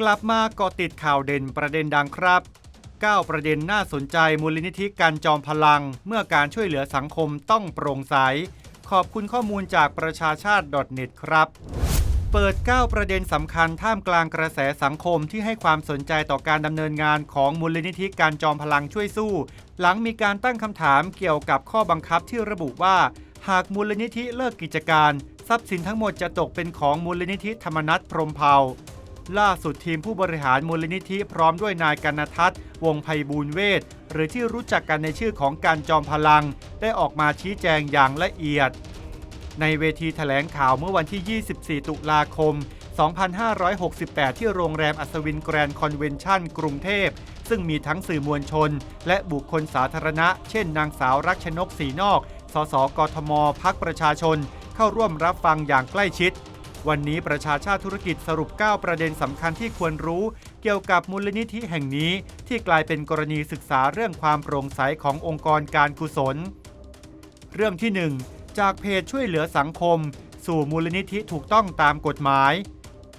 กลับมาเกาะติดข่าวเด่นประเด็นดังครับ 9 ประเด็นน่าสนใจมูลนิธิการจอมพลัง เมื่อการช่วยเหลือสังคมต้องโปร่งใส ขอบคุณข้อมูลจากประชาชาติ .net ครับ เปิด 9 ประเด็นสำคัญท่ามกลางกระแสสังคมที่ให้ความสนใจต่อการดำเนินงานของมูลนิธิการจอมพลังช่วยสู้ หลังมีการตั้งคำถามเกี่ยวกับข้อบังคับที่ระบุว่า หากมูลนิธิเลิกกิจการ ทรัพย์สินทั้งหมดจะตกเป็นของมูลนิธิธรรมนัตพรหมเผ่า ล่าสุดทีมผู้บริหารมูลนิธิพร้อมด้วยนายกันทัศน์วงไพบูลเวทหรือที่รู้จักกันในชื่อของการจอมพลัง ได้ออกมาชี้แจงอย่างละเอียด ในเวทีแถลงข่าวเมื่อวันที่ 24 ตุลาคม 2568 ที่โรงแรมอัศวินแกรนด์คอนเวนชั่น กรุงเทพ ซึ่งมีทั้งสื่อมวลชน และบุคคลสาธารณะ เช่นนางสาวรักชนกสีนอก สสกทม พักประชาชน เข้าร่วมรับฟังอย่างใกล้ชิด วันนี้ประชาชาติธุรกิจสรุป 9 ประเด็นสำคัญที่ควรรู้ เกี่ยวกับมูลนิธิแห่งนี้ ที่กลายเป็นกรณีศึกษาเรื่องความโปร่งใสขององค์กรการกุศล เรื่องที่ 1 จากเพจช่วยเหลือสังคม สู่มูลนิธิถูกต้องตามกฎหมาย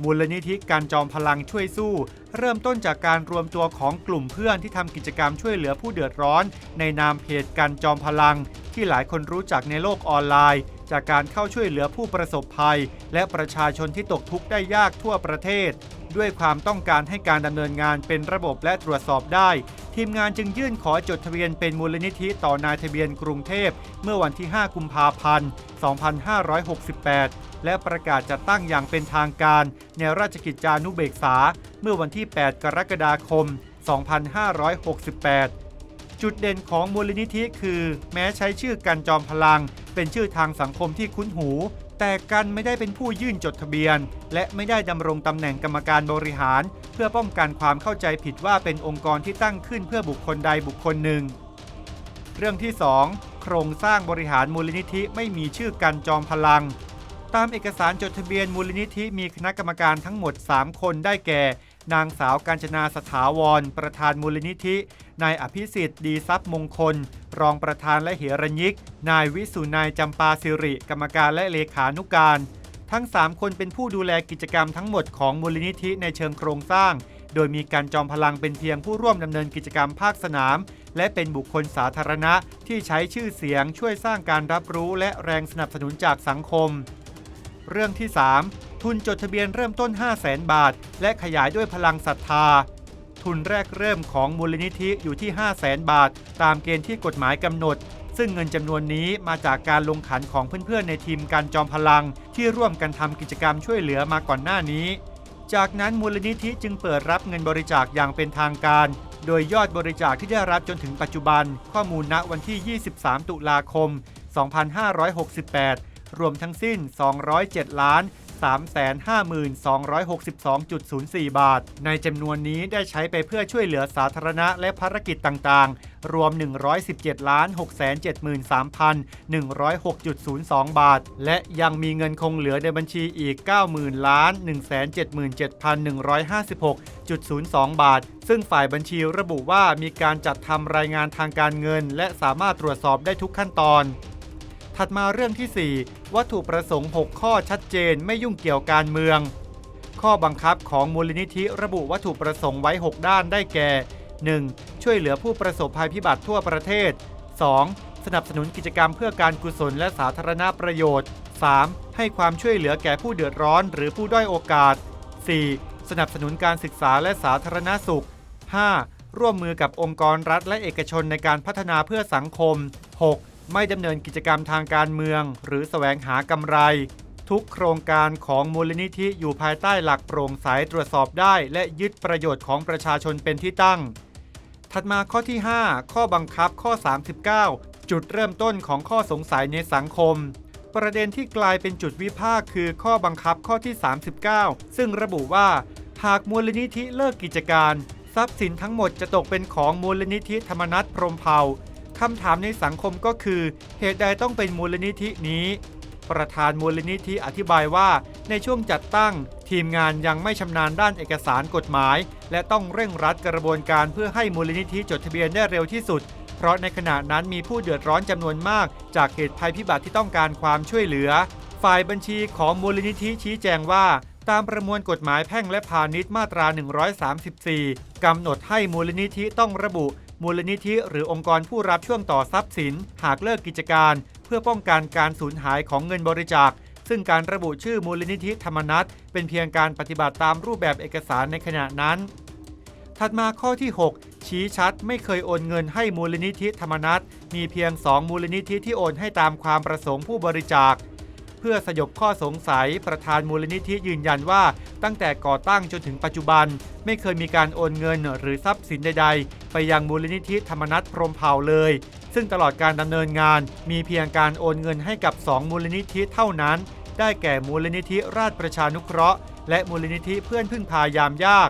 มูลนิธิการจอมพลังช่วยสู้ เริ่มต้นจากการรวมตัวของกลุ่มเพื่อนที่ทำกิจกรรมช่วยเหลือผู้เดือดร้อน ในนามเพจการจอมพลัง ที่หลายคนรู้จักในโลกออนไลน์ จากการเข้าช่วยเหลือผู้ประสบภัย และประชาชนที่ตกทุกข์ได้ยากทั่วประเทศ ด้วยความต้องการให้การดำเนินงานเป็นระบบและตรวจสอบได้ ทีมงานจึงยื่นขอจดทะเบียนเป็นมูลนิธิต่อนายทะเบียนกรุงเทพ เมื่อวันที่ 5 กุมภาพันธ์ 2568 และประกาศจัดตั้งอย่างเป็นทางการ ในราชกิจจานุเบกษา เมื่อวันที่ 8 กรกฎาคม 2568จุดเด่นของมูลนิธิคือ แม้ใช้ชื่อกันจอมพลัง เป็นชื่อทางสังคมที่คุ้นหู แต่กันไม่ได้เป็นผู้ยื่นจดทะเบียน และไม่ได้ดำรงตำแหน่งกรรมการบริหาร เพื่อป้องกันความเข้าใจผิดว่าเป็นองค์กรที่ตั้งขึ้นเพื่อบุคคลใดบุคคลหนึ่ง เรื่องที่ 2 โครงสร้างบริหารมูลนิธิไม่มีชื่อกันจอมพลัง ตามเอกสารจดทะเบียนมูลนิธิมีคณะกรรมการทั้งหมด 3 คนได้แก่ นางสาวกาญจนาสถาวร ประธานมูลนิธิ นายอภิสิทธิ์ดีทรัพย์มงคล รองประธานและเหรัญยิก นายวิสุนายจำปาสิริ กรรมการและเลขานุการ ทั้ง 3 คนเป็นผู้ดูแลกิจกรรมทั้งหมดของมูลนิธิในเชิงโครงสร้าง โดยมีการจอมพลังเป็นเพียงผู้ร่วมดำเนินกิจกรรมภาคสนาม และเป็นบุคคลสาธารณะที่ใช้ชื่อเสียงช่วยสร้างการรับรู้และแรงสนับสนุนจากสังคม เรื่องที่ 3 ทุนจดทะเบียนเริ่มต้น 5 0 0แสนบาท และขยายด้วยพลังศรัทธา ทุนแรกเริ่มของมูลนิธิอยู่ที่ 5 0 0แสนบาท ตามเกณฑ์ที่กฎหมายกำหนด ซึ่งเงินจำนวนนี้มาจากการลงขันของเพื่อนๆ ในทีมการจอมพลัง ที่ร่วมกันทำกิจกรรมช่วยเหลือมาก่อนหน้านี้ จากนั้นมูลนิธิจึงเปิดรับเงินบริจาคอย่างเป็นทางการ โดยยอดบริจาคที่ได้รับจนถึงปัจจุบัน ข้อมูลณวันที่ 23 ตุลาคม 2568 รวมทั้งสิ้น 207 ล้าน 352,262.04 บาท ในจำนวนนี้ได้ใช้ไปเพื่อช่วยเหลือสาธารณะและภารกิจต่างๆ รวม 117ล้าน673,106.02 บาท และยังมีเงินคงเหลือในบัญชีอีก 90,000ล้าน177,156.02 บาท ซึ่งฝ่ายบัญชีระบุว่ามีการจัดทำรายงานทางการเงิน และสามารถตรวจสอบได้ทุกขั้นตอน ถัดมาเรื่องที่ 4 วัตถุประสงค์ 6 ข้อชัดเจนไม่ยุ่งเกี่ยวการเมือง ข้อบังคับของมูลนิธิระบุวัตถุประสงค์ไว้ 6 ด้านได้แก่ 1. ช่วยเหลือผู้ประสบภัยพิบัติทั่วประเทศ 2. สนับสนุนกิจกรรมเพื่อการกุศลและสาธารณประโยชน์ 3. ให้ความช่วยเหลือแก่ผู้เดือดร้อนหรือผู้ด้อยโอกาส 4. สนับสนุนการศึกษาและสาธารณสุข 5. ร่วมมือกับองค์กรรัฐและเอกชนในการพัฒนาเพื่อสังคม 6. ไม่ดำเนินกิจกรรมทางการเมือง หรือแสวงหากำไร ทุกโครงการของมูลนิธิอยู่ภายใต้หลักโปร่งใสตรวจสอบได้ และยึดประโยชน์ของประชาชนเป็นที่ตั้ง ถัดมาข้อที่ 5 ข้อบังคับข้อ 39 จุดเริ่มต้นของข้อสงสัยในสังคม ประเด็นที่กลายเป็นจุดวิพากษ์คือข้อบังคับข้อที่ 39 ซึ่งระบุว่าหากมูลนิธิเลิกกิจการ ทรัพย์สินทั้งหมดจะตกเป็นของมูลนิธิธรรมนัตพรหมเผ่า คำถามในสังคมก็คือ เหตุใดต้องเป็นมูลนิธินี้ ประธานมูลนิธิอธิบายว่า ในช่วงจัดตั้ง ทีมงานยังไม่ชำนาญด้านเอกสารกฎหมาย และต้องเร่งรัดกระบวนการเพื่อให้มูลนิธิจดทะเบียนได้เร็วที่สุด เพราะในขณะนั้นมีผู้เดือดร้อนจำนวนมาก จากเหตุภัยพิบัติที่ต้องการความช่วยเหลือ ฝ่ายบัญชีของมูลนิธิชี้แจงว่าตามประมวลกฎหมายแพ่งและพาณิชย์มาตรา 134 กำหนดให้มูลนิธิต้องระบุ มูลนิธิหรือองค์กรผู้รับช่วงต่อทรัพย์สิน หากเลิกกิจการ เพื่อป้องกันการสูญหายของเงินบริจาค ซึ่งการระบุชื่อมูลนิธิธรรมนัตเป็นเพียงการปฏิบัติตามรูปแบบเอกสารในขณะนั้น ถัดมาข้อที่ 6 ชี้ชัดไม่เคยโอนเงินให้มูลนิธิธรรมนัตมีเพียง 2 มูลนิธิที่โอนให้ตามความประสงค์ผู้บริจาค เพื่อสยบข้อสงสัยประธานมูลนิธิยืนยันว่า ตั้งแต่ก่อตั้งจนถึงปัจจุบัน ไม่เคยมีการโอนเงินหรือทรัพย์สินใด ๆ ไปยังมูลนิธิธรรมนัตพรมเผ่าเลย ซึ่งตลอดการดำเนินงาน มีเพียงการโอนเงินให้กับ 2 มูลนิธิเท่านั้น ได้แก่มูลนิธิราชประชานุเคราะห์ และมูลนิธิเพื่อนพึ่งพายามยาก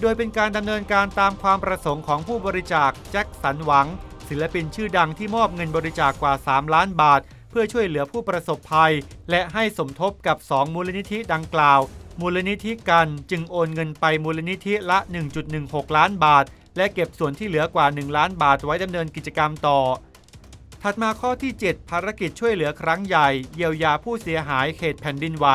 โดยเป็นการดำเนินการตามความประสงค์ของผู้บริจาคแจ็คสันหวัง ศิลปินชื่อดังที่มอบเงินบริจาคกว่า 3 ล้านบาท เพื่อช่วยเหลือผู้ประสบภัย และให้สมทบกับ 2 มูลนิธิดังกล่าว มูลนิธิกันจึงโอนเงินไปมูลนิธิละ 1.16 ล้านบาท และเก็บส่วนที่เหลือกว่า 1 ล้านบาทไว้ดำเนินกิจกรรมต่อ ถัดมาข้อที่ 7 ภารกิจช่วยเหลือครั้งใหญ่ เยียวยาผู้เสียหายเขตแผ่นดินไหว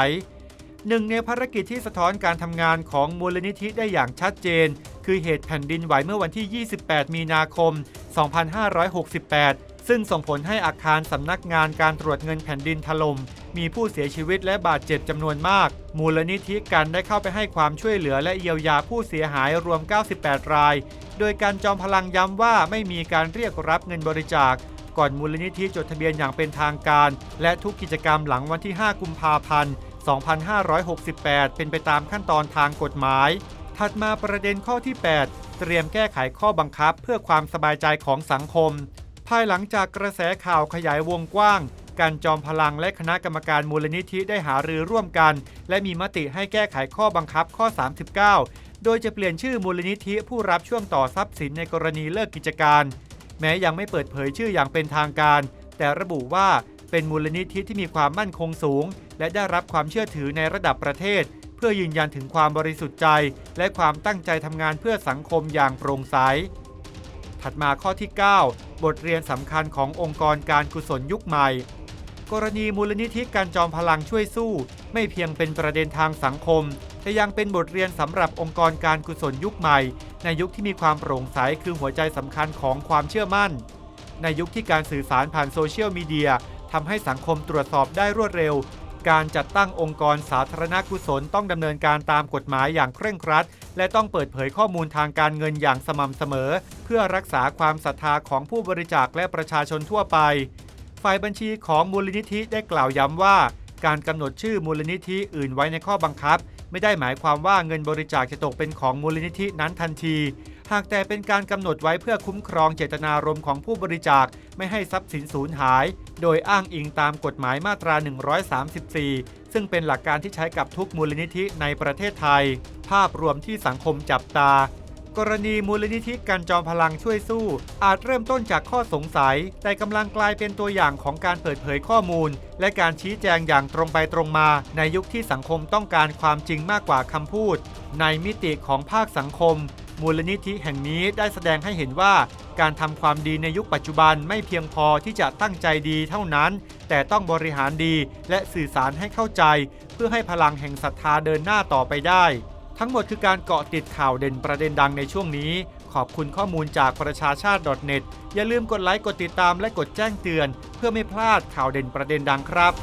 หนึ่งในภารกิจที่สะท้อนการทำงานของมูลนิธิได้อย่างชัดเจน คือเหตุแผ่นดินไหวเมื่อวันที่ 28 มีนาคม 2568 ซึ่งส่งผลให้อาคารสำนักงานการตรวจเงินแผ่นดินถล่มมีผู้เสียชีวิตและบาดเจ็บจำนวนมาก มูลนิธิกันได้เข้าไปให้ความช่วยเหลือและเยียวยาผู้เสียหายรวม 98 ราย โดยการจอมพลังย้ำว่าไม่มีการเรียกรับเงินบริจาค ก่อนมูลนิธิจดทะเบียนอย่างเป็นทางการ และทุกกิจกรรมหลังวันที่ 5 กุมภาพันธ์ 2568 เป็นไปตามขั้นตอนทางกฎหมาย ถัดมาประเด็นข้อที่ 8 เตรียมแก้ไขข้อบังคับเพื่อความสบายใจของสังคม ภายหลังจากกระแสข่าวขยายวงกว้างการจอมพลังและคณะกรรมการมูลนิธิได้หารือร่วมกัน และมีมติให้แก้ไขข้อบังคับข้อ 39 โดยจะเปลี่ยนชื่อมูลนิธิผู้รับช่วงต่อทรัพย์สินในกรณีเลิกกิจการ แม้ยังไม่เปิดเผยชื่ออย่างเป็นทางการ แต่ระบุว่าเป็นมูลนิธิที่มีความมั่นคงสูง และได้รับความเชื่อถือในระดับประเทศ เพื่อยืนยันถึงความบริสุทธิ์ใจ และความตั้งใจทำงานเพื่อสังคมอย่างโปร่งใสถัดมาข้อที่ 9 บทเรียนสำคัญขององค์กรการกุศลยุคใหม่ กรณีมูลนิธิการจอมพลังช่วยสู้ ไม่เพียงเป็นประเด็นทางสังคม แต่ยังเป็นบทเรียนสำหรับองค์กรการกุศลยุคใหม่ ในยุคที่มีความโปร่งใสคือหัวใจสำคัญของความเชื่อมั่น ในยุคที่การสื่อสารผ่านโซเชียลมีเดียทำให้สังคมตรวจสอบได้รวดเร็ว การจัดตั้งองค์กรสาธารณกุศลต้องดำเนินการตามกฎหมายอย่างเคร่งครัด และต้องเปิดเผยข้อมูลทางการเงินอย่างสม่ำเสมอ เพื่อรักษาความศรัทธาของผู้บริจาคและประชาชนทั่วไป ฝ่ายบัญชีของมูลนิธิได้กล่าวย้ำว่า การกำหนดชื่อมูลนิธิอื่นไว้ในข้อบังคับ ไม่ได้หมายความว่าเงินบริจาคจะตกเป็นของมูลนิธินั้นทันที หากแต่เป็นการกำหนดไว้เพื่อคุ้มครองเจตนารมณ์ของผู้บริจาคไม่ให้ทรัพย์สินสูญหาย โดยอ้างอิงตามกฎหมายมาตรา 134 ซึ่งเป็นหลักการที่ใช้กับทุกมูลนิธิในประเทศไทย ภาพรวมที่สังคมจับตา กรณีมูลนิธิการจอมพลังช่วยสู้ อาจเริ่มต้นจากข้อสงสัย แต่กำลังกลายเป็นตัวอย่างของการเปิดเผยข้อมูล และการชี้แจงอย่างตรงไปตรงมา ในยุคที่สังคมต้องการความจริงมากกว่าคำพูด ในมิติของภาคสังคม มูลนิธิแห่งนี้ได้แสดงให้เห็นว่า การทำความดีในยุคปัจจุบันไม่เพียงพอที่จะตั้งใจดีเท่านั้น แต่ต้องบริหารดีและสื่อสารให้เข้าใจ เพื่อให้พลังแห่งศรัทธาเดินหน้าต่อไปได้ ทั้งหมดคือการเกาะติดข่าวเด่นประเด็นดังในช่วงนี้ ขอบคุณข้อมูลจากประชาชาติ .net อย่าลืมกดไลค์กดติดตามและกดแจ้งเตือน เพื่อไม่พลาดข่าวเด่นประเด็นดังครับ